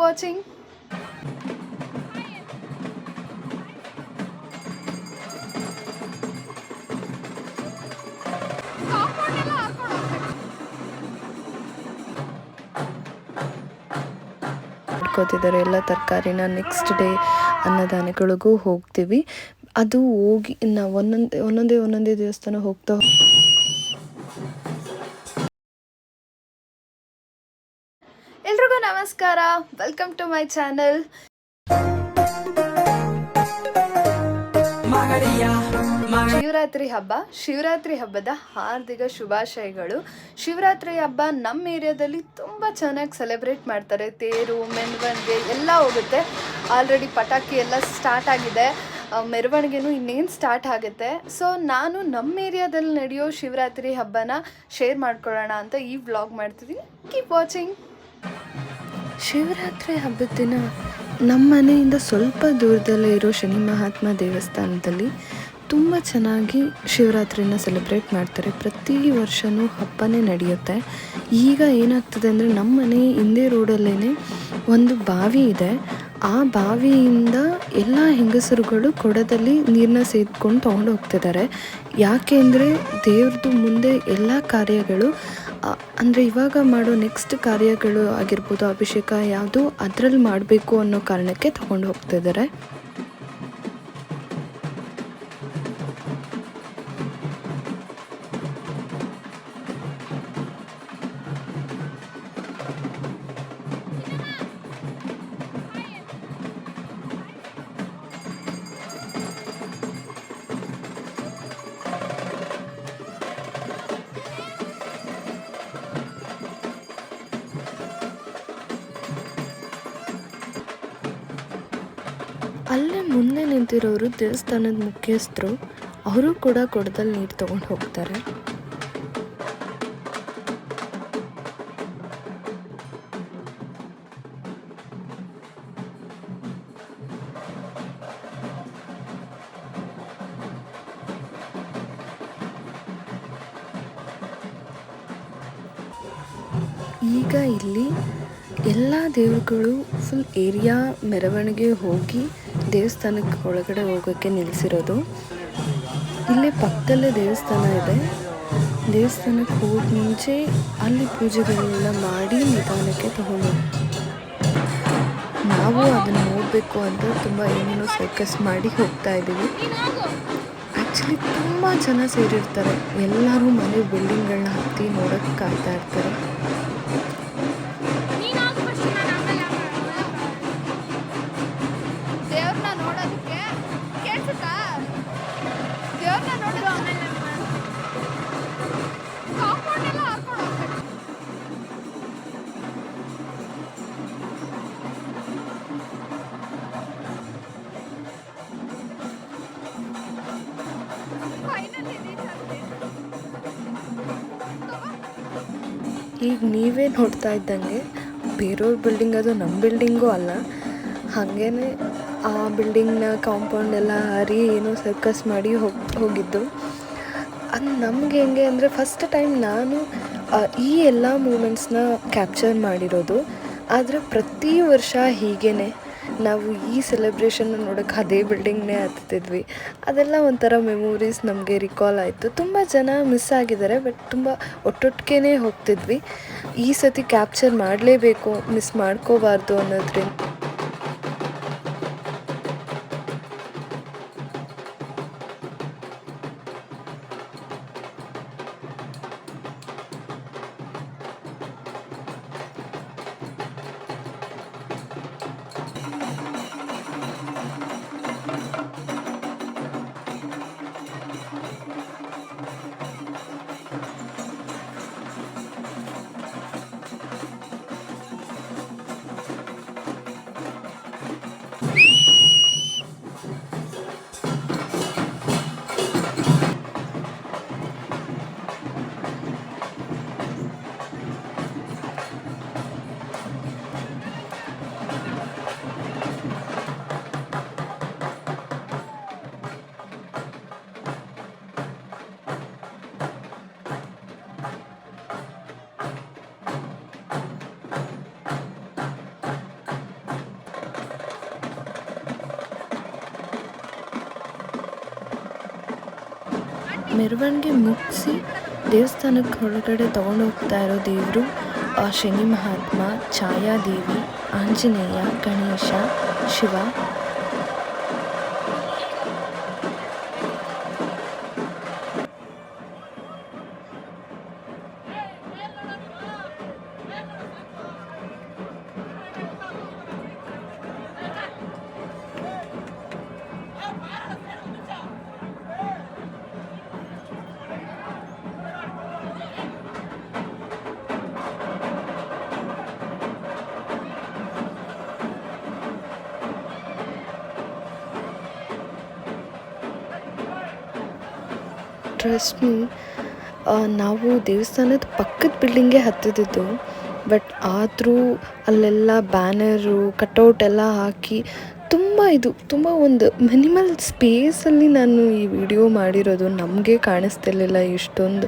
Watching ಇಟ್ಕೋತಿದ್ದಾರೆ ಎಲ್ಲ ತರಕಾರಿನ next day ಅನ್ನದಾನಗಳಿಗೂ ಹೋಗ್ತೀವಿ. ಅದು ಹೋಗಿ ನಾವು ಒಂದೊಂದೇ ಒಂದೊಂದೇ ಒಂದೊಂದೇ ದೇವಸ್ಥಾನ ಹೋಗ್ತಾ ಎಲ್ರಿಗೂ ನಮಸ್ಕಾರ. Welcome to my channel Shivaratri ಹಬ್ಬ. ಶಿವರಾತ್ರಿ ಹಬ್ಬದ ಹಾರ್ದಿಕ ಶುಭಾಶಯಗಳು. ಶಿವರಾತ್ರಿ ಹಬ್ಬ ನಮ್ಮ ಏರಿಯಾದಲ್ಲಿ ತುಂಬ ಚೆನ್ನಾಗಿ ಸೆಲೆಬ್ರೇಟ್ ಮಾಡ್ತಾರೆ. ತೇರು ಮೆರವಣಿಗೆ ಎಲ್ಲ ಹೋಗುತ್ತೆ. ಆಲ್ರೆಡಿ ಪಟಾಕಿ ಎಲ್ಲ ಸ್ಟಾರ್ಟ್ ಆಗಿದೆ. ಮೆರವಣಿಗೆನೂ ಇನ್ನೇನು ಸ್ಟಾರ್ಟ್ ಆಗುತ್ತೆ. ಸೊ ನಾನು ನಮ್ಮ ಏರಿಯಾದಲ್ಲಿ ನಡೆಯೋ ಶಿವರಾತ್ರಿ ಹಬ್ಬನ ಶೇರ್ ಮಾಡ್ಕೊಳ್ಳೋಣ ಅಂತ ಈ ವ್ಲಾಗ್ ಮಾಡ್ತಿದ್ದೀನಿ ಕೀಪ್ ವಾಚಿಂಗ್ ಶಿವರಾತ್ರಿ ಹಬ್ಬದ ದಿನ ನಮ್ಮ ಮನೆಯಿಂದ ಸ್ವಲ್ಪ ದೂರದಲ್ಲೇ ಇರೋ ಶನಿ ಮಹಾತ್ಮ ದೇವಸ್ಥಾನದಲ್ಲಿ ತುಂಬ ಚೆನ್ನಾಗಿ ಶಿವರಾತ್ರಿನ ಸೆಲೆಬ್ರೇಟ್ ಮಾಡ್ತಾರೆ. ಪ್ರತಿ ವರ್ಷವೂ ಹಬ್ಬನೇ ನಡೆಯುತ್ತೆ. ಈಗ ಏನಾಗ್ತದೆ ಅಂದರೆ ನಮ್ಮ ಮನೆ ಹಿಂದೆ ರೋಡಲ್ಲೇ ಒಂದು ಬಾವಿ ಇದೆ. ಆ ಬಾವಿಯಿಂದ ಎಲ್ಲ ಹೆಂಗಸರುಗಳು ಕೊಡದಲ್ಲಿ ನೀರನ್ನ ಸೇದ್ಕೊಂಡು ತೊಗೊಂಡು ಹೋಗ್ತಿದ್ದಾರೆ. ಯಾಕೆ ಅಂದರೆ ದೇವ್ರದ್ದು ಮುಂದೆ ಎಲ್ಲ ಕಾರ್ಯಗಳು ಅಂದರೆ ಇವಾಗ ಮಾಡೋ ನೆಕ್ಸ್ಟ್ ಕಾರ್ಯಗಳು ಆಗಿರ್ಬೋದು, ಅಭಿಷೇಕ ಯಾವುದು ಅದರಲ್ಲಿ ಮಾಡಬೇಕು ಅನ್ನೋ ಕಾರಣಕ್ಕೆ ತಗೊಂಡು ಹೋಗ್ತಿದ್ದಾರೆ. ಅಲ್ಲೇ ಮುಂದೆ ನಿಂತಿರೋರು ದೇವಸ್ಥಾನದ ಮುಖ್ಯಸ್ಥರು, ಅವರು ಕೂಡ ಕೊಡದಲ್ಲಿ ನೀರು ತಗೊಂಡು ಹೋಗ್ತಾರೆ. ಈಗ ಇಲ್ಲಿ ಎಲ್ಲ ದೇವರುಗಳು ಫುಲ್ ಏರಿಯಾ ಮೆರವಣಿಗೆ ಹೋಗಿ ದೇವಸ್ಥಾನಕ್ಕೆ ಒಳಗಡೆ ಹೋಗೋಕ್ಕೆ ನಿಲ್ಲಿಸಿರೋದು. ಇಲ್ಲೇ ಪಕ್ಕದಲ್ಲೇ ದೇವಸ್ಥಾನ ಇದೆ. ದೇವಸ್ಥಾನಕ್ಕೆ ಹೋದ ಮುಂಚೆ ಅಲ್ಲಿ ಪೂಜೆಗಳನ್ನೆಲ್ಲ ಮಾಡಿ ನಿಧಾನಕ್ಕೆ ತಗೊಂಡು ನಾವು ಅದನ್ನು ನೋಡಬೇಕು ಅಂತ ತುಂಬ ಏನೇನೋ ಫೋಕಸ್ ಮಾಡಿ ಹೋಗ್ತಾ ಇದ್ದೀವಿ. ಆ್ಯಕ್ಚುಲಿ ತುಂಬ ಜನ ಸೇರಿರ್ತಾರೆ. ಎಲ್ಲರೂ ಮನೆ ಬಿಲ್ಡಿಂಗ್ಗಳನ್ನ ಹತ್ತಿ ನೋಡೋಕ್ಕೆ ಕಾಯ್ತಾ ಇರ್ತಾರೆ. ಈಗ ನೀವೇ ನೋಡ್ತಾ ಇದ್ದಂಗೆ ಬೇರೆಯವ್ರ ಬಿಲ್ಡಿಂಗ್ ಅದು ನಮ್ಮ ಬಿಲ್ಡಿಂಗೂ ಅಲ್ಲ. ಹಾಗೇ ಆ ಬಿಲ್ಡಿಂಗ್ನ ಕಾಂಪೌಂಡ್ ಎಲ್ಲ ಹಾರಿ ಏನೋ ಸರ್ಕಸ್ ಮಾಡಿ ಹೋಗಿ, ಹೋಗಿದ್ದು. ಅದು ನಮ್ಗೆ ಹೆಂಗೆ ಅಂದರೆ ಫಸ್ಟ್ ಟೈಮ್ ನಾನು ಈ ಎಲ್ಲ ಮೂಮೆಂಟ್ಸ್ನ ಕ್ಯಾಪ್ಚರ್ ಮಾಡಿರೋದು. ಆದರೆ ಪ್ರತಿ ವರ್ಷ ಹೀಗೇ ನಾವು ಈ ಸೆಲೆಬ್ರೇಷನ್ನ ನೋಡೋಕ್ಕೆ ಅದೇ ಬಿಲ್ಡಿಂಗ್ನೇ ಹತ್ತಿದ್ವಿ. ಅದೆಲ್ಲ ಒಂಥರ ಮೆಮೊರೀಸ್ ನಮಗೆ ರಿಕಾಲ್ ಆಯಿತು. ತುಂಬ ಜನ ಮಿಸ್ ಆಗಿದ್ದಾರೆ ಬಟ್ ತುಂಬ ಒಟ್ಟೊಟ್ಟಿಗೆ ಹೋಗ್ತಿದ್ವಿ. ಈ ಸತಿ ಕ್ಯಾಪ್ಚರ್ ಮಾಡಲೇಬೇಕು ಮಿಸ್ ಮಾಡ್ಕೋಬಾರ್ದು ಅನ್ನೋದ್ರಿಂದ. ಮೆರವಣಿಗೆ ಮುಗಿಸಿ ದೇವಸ್ಥಾನಕ್ಕೆ ಹೊರಗಡೆ ತಗೊಂಡು ಹೋಗ್ತಾ ಇರೋ ದೇವರು ಶನಿ ಮಹಾತ್ಮ ಛಾಯಾದೇವಿ ಆಂಜನೇಯ ಗಣೇಶ ಶಿವ ಟ್ರಸ್ಟ್ ಮೀ ನಾವು ದೇವಸ್ಥಾನದ ಪಕ್ಕದ ಬಿಲ್ಡಿಂಗೇ ಹತ್ತಿದ್ದು ಬಟ್ ಆದರೂ ಅಲ್ಲೆಲ್ಲ ಬ್ಯಾನರು ಕಟೌಟ್ ಎಲ್ಲ ಹಾಕಿ ತುಂಬ ಇದು, ತುಂಬ ಒಂದು ಮಿನಿಮಲ್ ಸ್ಪೇಸಲ್ಲಿ ನಾನು ಈ ವಿಡಿಯೋ ಮಾಡಿರೋದು ನಮಗೆ ಕಾಣಿಸ್ತಿರ್ಲಿಲ್ಲ. ಎಷ್ಟೊಂದು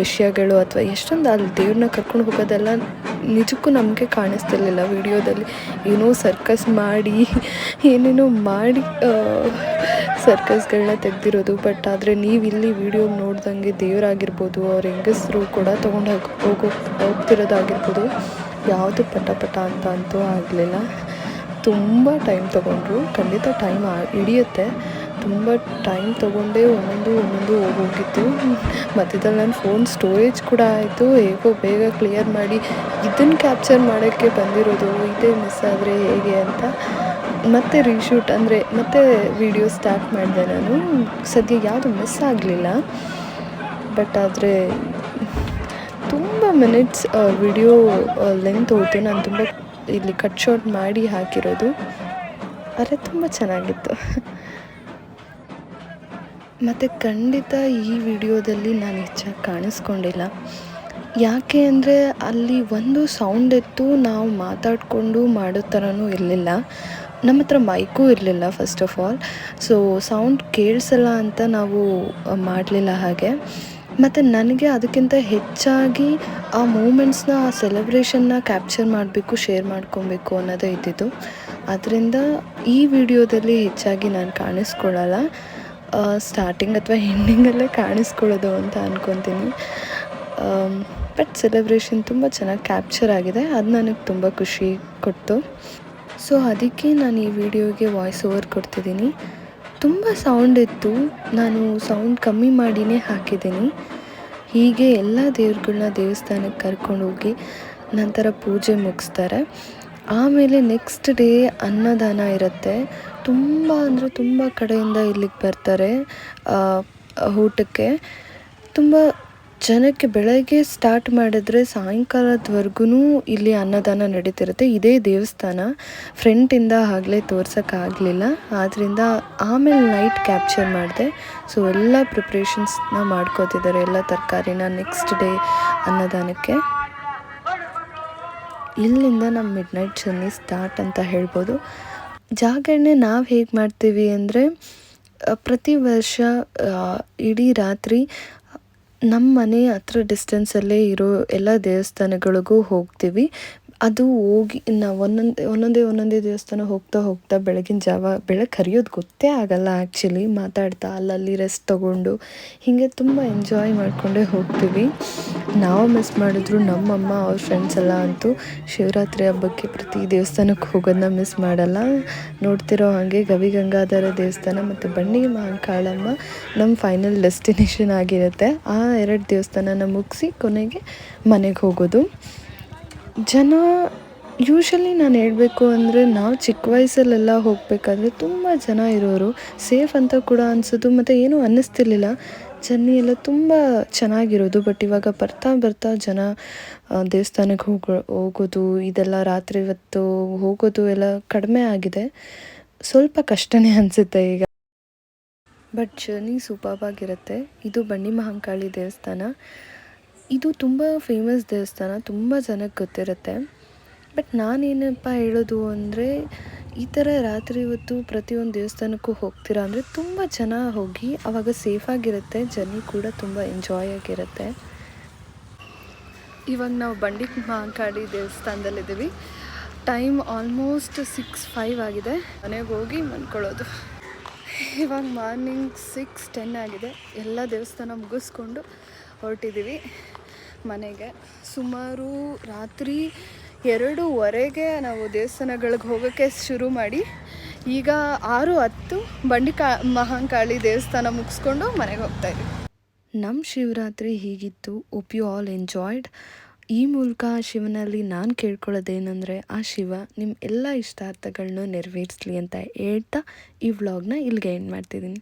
ವಿಷಯಗಳು ಅಥವಾ ಎಷ್ಟೊಂದು ಅಲ್ಲಿ ದೇವ್ರನ್ನ ಕರ್ಕೊಂಡು ಹೋಗೋದೆಲ್ಲ ನಿಜಕ್ಕೂ ನಮಗೆ ಕಾಣಿಸ್ತಿರ್ಲಿಲ್ಲ. ವಿಡಿಯೋದಲ್ಲಿ ಏನೋ ಸರ್ಕಸ್ ಮಾಡಿ, ಏನೇನೋ ಮಾಡಿ ಸರ್ಕಸ್ಗಳನ್ನ ತೆಗೆದಿರೋದು. ಬಟ್ ಆದರೆ ನೀವು ಇಲ್ಲಿ ವಿಡಿಯೋ ನೋಡ್ದಂಗೆ ದೇವರಾಗಿರ್ಬೋದು, ಅವ್ರ ಹೆಂಗಸರು ಕೂಡ ತೊಗೊಂಡು ಹೋಗಿ, ಹೋಗೋ, ಹೋಗ್ತಿರೋದಾಗಿರ್ಬೋದು. ಯಾವುದು ಪಟ ಪಟ ಅಂತ ಅಂತೂ ಆಗಲಿಲ್ಲ. ತುಂಬ ಟೈಮ್ ತೊಗೊಂಡ್ರು. ಖಂಡಿತ ಟೈಮ್ ಹಿಡಿಯುತ್ತೆ. ತುಂಬ ಟೈಮ್ ತೊಗೊಂಡೇ ಒಂದೊಂದು ಒಂದೊಂದು ಹೋಗಿತ್ತು ಮಧ್ಯದಲ್ಲಿ ನನ್ನ ಫೋನ್ ಸ್ಟೋರೇಜ್ ಕೂಡ ಆಯಿತು. ಹೇಗೋ ಬೇಗ ಕ್ಲಿಯರ್ ಮಾಡಿ ಇದನ್ನು ಕ್ಯಾಪ್ಚರ್ ಮಾಡೋಕ್ಕೆ ಬಂದಿರೋದು ಇದೇ ಮಿಸ್ ಆದರೆ ಹೇಗೆ ಅಂತ. ಮತ್ತೆ ರೀಶೂಟ್ ಅಂದರೆ ಮತ್ತೆ ವಿಡಿಯೋ ಸ್ಟಾರ್ಟ್ ಮಾಡಿದೆ ನಾನು. ಸದ್ಯ ಯಾವುದು ಮಿಸ್ ಆಗಲಿಲ್ಲ. ಬಟ್ ಆದರೆ ತುಂಬ ಮಿನಿಟ್ಸ್ ವಿಡಿಯೋ ಲೆಂತ್ ಹೋಯಿತು. ನಾನು ತುಂಬ ಇಲ್ಲಿ ಕಟ್ ಶೋಟ್ ಮಾಡಿ ಹಾಕಿರೋದು. ಆದರೆ ತುಂಬ ಚೆನ್ನಾಗಿತ್ತು. ಮತ್ತು ಖಂಡಿತ ಈ ವಿಡಿಯೋದಲ್ಲಿ ನಾನು ಹೆಚ್ಚಾಗಿ ಕಾಣಿಸ್ಕೊಂಡಿಲ್ಲ. ಯಾಕೆ ಅಂದರೆ ಅಲ್ಲಿ ಒಂದು ಸೌಂಡ್ ಇತ್ತು, ನಾವು ಮಾತಾಡಿಕೊಂಡು ಮಾಡೋ ಥರನೂ ಇರಲಿಲ್ಲ. ನಮ್ಮ ಹತ್ರ ಮೈಕೂ ಇರಲಿಲ್ಲ first of all so sound ಕೇಳಿಸಲ್ಲ ಅಂತ ನಾವು ಮಾಡಲಿಲ್ಲ ಹಾಗೆ. ಮತ್ತು ನನಗೆ ಅದಕ್ಕಿಂತ ಹೆಚ್ಚಾಗಿ ಆ ಮೂಮೆಂಟ್ಸ್ನ, ಆ ಸೆಲೆಬ್ರೇಷನ್ನ ಕ್ಯಾಪ್ಚರ್ ಮಾಡಬೇಕು, ಶೇರ್ ಮಾಡ್ಕೊಬೇಕು ಅನ್ನೋದೇ ಇದ್ದಿದ್ದು. ಅದರಿಂದ ಈ ವಿಡಿಯೋದಲ್ಲಿ ಹೆಚ್ಚಾಗಿ ನಾನು ಕಾಣಿಸ್ಕೊಳ್ಳಲ್ಲ ಸ್ಟಾರ್ಟಿಂಗ್ ಅಥವಾ ಎಂಡಿಂಗಲ್ಲೇ ಕಾಣಿಸ್ಕೊಳ್ಳೋದು ಅಂತ ಅಂದ್ಕೊತೀನಿ ಬಟ್ ಸೆಲೆಬ್ರೇಷನ್ ತುಂಬ ಚೆನ್ನಾಗಿ ಕ್ಯಾಪ್ಚರ್ ಆಗಿದೆ. ಅದು ನನಗೆ ತುಂಬ ಖುಷಿ ಕೊಡ್ತು. ಸೊ ಅದಕ್ಕೆ ನಾನು ಈ ವಿಡಿಯೋಗೆ ವಾಯ್ಸ್ ಓವರ್ ಕೊಡ್ತಿದ್ದೀನಿ. ತುಂಬ ಸೌಂಡ್ ಇತ್ತು. ನಾನು ಸೌಂಡ್ ಕಮ್ಮಿ ಮಾಡಿನೇ ಹಾಕಿದ್ದೀನಿ. ಹೀಗೆ ಎಲ್ಲ ದೇವ್ರುಗಳ್ನ ದೇವಸ್ಥಾನಕ್ಕೆ ಕರ್ಕೊಂಡೋಗಿ ನಂತರ ಪೂಜೆ ಮುಗಿಸ್ತಾರೆ. ಆಮೇಲೆ ನೆಕ್ಸ್ಟ್ ಡೇ ಅನ್ನದಾನ ಇರುತ್ತೆ. ತುಂಬ ಅಂದರೆ ತುಂಬ ಕಡೆಯಿಂದ ಇಲ್ಲಿಗೆ ಬರ್ತಾರೆ ಊಟಕ್ಕೆ. ತುಂಬ ಜನಕ್ಕೆ ಬೆಳಗ್ಗೆ ಸ್ಟಾರ್ಟ್ ಮಾಡಿದ್ರೆ ಸಾಯಂಕಾಲದವರೆಗೂ ಇಲ್ಲಿ ಅನ್ನದಾನ ನಡೀತಿರುತ್ತೆ. ಇದೇ ದೇವಸ್ಥಾನ. ಫ್ರೆಂಟಿಂದ ಆಗಲೇ ತೋರ್ಸೋಕ್ಕಾಗಲಿಲ್ಲ ಆದ್ದರಿಂದ ಆಮೇಲೆ ನೈಟ್ ಕ್ಯಾಪ್ಚರ್ ಮಾಡಿದೆ. ಸೊ ಎಲ್ಲ ಪ್ರಿಪ್ರೇಷನ್ಸ್ನ ಮಾಡ್ಕೋತಿದ್ದಾರೆ ಎಲ್ಲ ತರಕಾರಿನ ನೆಕ್ಸ್ಟ್ ಡೇ ಅನ್ನದಾನಕ್ಕೆ. ಇಲ್ಲಿಂದ ನಮ್ಮ ಮಿಡ್ ನೈಟ್ ಜರ್ನಿ ಸ್ಟಾರ್ಟ್ ಅಂತ ಹೇಳ್ಬೋದು. ಜಾಗರಣೆ ನಾವು ಹೇಗೆ ಮಾಡ್ತೀವಿ ಅಂದರೆ ಪ್ರತಿ ವರ್ಷ ಇಡೀ ರಾತ್ರಿ ನಮ್ಮ ಮನೆ ಹತ್ರ ಡಿಸ್ಟೆನ್ಸಲ್ಲೇ ಇರೋ ಎಲ್ಲ ದೇವಸ್ಥಾನಗಳಿಗೂ ಹೋಗ್ತೀವಿ. ಅದು ಹೋಗಿ ನಾವು ಒಂದೊಂದು, ಒಂದೊಂದೇ ಒಂದೊಂದೇ ದೇವಸ್ಥಾನ ಹೋಗ್ತಾ ಹೋಗ್ತಾ ಬೆಳಗಿನ ಜಾವ ಬೆಳಗ್ಗೆ ಹರಿಯೋದು ಗೊತ್ತೇ ಆಗಲ್ಲ ಆ್ಯಕ್ಚುಲಿ ಮಾತಾಡ್ತಾ ಅಲ್ಲಲ್ಲಿ ರೆಸ್ಟ್ ತೊಗೊಂಡು. ಹೀಗೆ ತುಂಬ ಎಂಜಾಯ್ ಮಾಡಿಕೊಂಡೇ ಹೋಗ್ತೀವಿ. ನಾವು ಮಿಸ್ ಮಾಡಿದ್ರು ನಮ್ಮಮ್ಮ, ಅವ್ರ ಫ್ರೆಂಡ್ಸ್ ಎಲ್ಲ ಅಂತೂ ಶಿವರಾತ್ರಿ ಹಬ್ಬಕ್ಕೆ ಪ್ರತಿ ದೇವಸ್ಥಾನಕ್ಕೆ ಹೋಗೋದನ್ನ ಮಿಸ್ ಮಾಡಲ್ಲ. ನೋಡ್ತಿರೋ ಹಾಗೆ ಗವಿಗಂಗಾಧರ ದೇವಸ್ಥಾನ ಮತ್ತು ಬನ್ನಿ ಮಹಾಕಾಳಮ್ಮ ನಮ್ಮ ಫೈನಲ್ ಡೆಸ್ಟಿನೇಷನ್ ಆಗಿರುತ್ತೆ. ಆ ಎರಡು ದೇವಸ್ಥಾನನ ಮುಗಿಸಿ ಕೊನೆಗೆ ಮನೆಗೆ ಹೋಗೋದು. ಜನ ಯೂಶಲಿ ನಾನು ಹೇಳಬೇಕು ಅಂದರೆ ನಾವು ಚಿಕ್ಕ ವಯಸ್ಸಲ್ಲೆಲ್ಲ ಹೋಗಬೇಕಾದ್ರೆ ತುಂಬ ಜನ ಇರೋರು, ಸೇಫ್ ಅಂತ ಕೂಡ ಅನಿಸೋದು ಮತ್ತು ಏನೂ ಅನ್ನಿಸ್ತಿರ್ಲಿಲ್ಲ. ಜರ್ನಿ ಎಲ್ಲ ತುಂಬ ಚೆನ್ನಾಗಿರೋದು ಬಟ್ ಇವಾಗ ಬರ್ತಾ ಬರ್ತಾ ಜನ ದೇವಸ್ಥಾನಕ್ಕೆ ಹೋಗೋ, ಹೋಗೋದು, ಇದೆಲ್ಲ ರಾತ್ರಿ ಹೊತ್ತು ಹೋಗೋದು ಎಲ್ಲ ಕಡಿಮೆ ಆಗಿದೆ. ಸ್ವಲ್ಪ ಕಷ್ಟನೇ ಅನಿಸುತ್ತೆ ಈಗ. ಬಟ್ ಜರ್ನಿ ಸೂಪರ್ಬಾಗಿರುತ್ತೆ ಇದು ಬನ್ನಿ ಮಹಾಂಕಾಳಿ ದೇವಸ್ಥಾನ. ಇದು ತುಂಬ ಫೇಮಸ್ ದೇವಸ್ಥಾನ, ತುಂಬ ಜನಕ್ಕೆ ಗೊತ್ತಿರುತ್ತೆ. ಬಟ್ ನಾನೇನಪ್ಪ ಹೇಳೋದು ಅಂದರೆ, ಈ ಥರ ರಾತ್ರಿ ಹೊತ್ತು ಪ್ರತಿಯೊಂದು ದೇವಸ್ಥಾನಕ್ಕೂ ಹೋಗ್ತೀರಾ ಅಂದರೆ ತುಂಬ ಜನ ಹೋಗಿ ಆವಾಗ ಸೇಫಾಗಿರುತ್ತೆ ಜರ್ನಿ ಕೂಡ ತುಂಬ ಎಂಜಾಯ್ ಆಗಿರುತ್ತೆ. ಇವಾಗ ನಾವು ಬಂಡಿ ಮಹಾಕಾಡಿ ದೇವಸ್ಥಾನದಲ್ಲಿದ್ದೀವಿ. ಟೈಮ್ ಆಲ್ಮೋಸ್ಟ್ ಸಿಕ್ಸ್ ಫೈವ್ ಆಗಿದೆ. ಮನೆಗೆ ಹೋಗಿ ಮಲ್ಕೊಳ್ಳೋದು. ಇವಾಗ ಮಾರ್ನಿಂಗ್ ಸಿಕ್ಸ್ ಟೆನ್ ಆಗಿದೆ. ಎಲ್ಲ ದೇವಸ್ಥಾನ ಮುಗಿಸ್ಕೊಂಡು ಹೊರಟಿದ್ದೀವಿ. ಮನೆಗೆ. ಸುಮಾರು ರಾತ್ರಿ ಎರಡೂವರೆಗೆ ನಾವು ದೇವಸ್ಥಾನಗಳಿಗೆ ಹೋಗೋಕ್ಕೆ ಶುರು ಮಾಡಿ, ಈಗ ಆರು ಹತ್ತು ಬಂಡಿಕಾ, ಮಹಾಂಕಾಳಿ ದೇವಸ್ಥಾನ ಮುಗಿಸ್ಕೊಂಡು ಮನೆಗೆ ಹೋಗ್ತಾ ನಮ್ಮ ಶಿವರಾತ್ರಿ ಹೀಗಿತ್ತು ಒಪ್ ಯು ಆಲ್ ಎಂಜಾಯ್ಡ್ ಈ ಮೂಲಕ ಶಿವನಲ್ಲಿ ನಾನು ಕೇಳ್ಕೊಳ್ಳೋದೇನೆಂದರೆ, ಆ ಶಿವ ನಿಮ್ಮ ಎಲ್ಲ ಇಷ್ಟಾರ್ಥಗಳನ್ನೂ ನೆರವೇರಿಸಲಿ ಅಂತ ಹೇಳ್ತಾ ಈ ವ್ಲಾಗ್ನ ಇಲ್ಲಿಗೆ ಎಂಡ್ ಮಾಡ್ತಿದ್ದೀನಿ.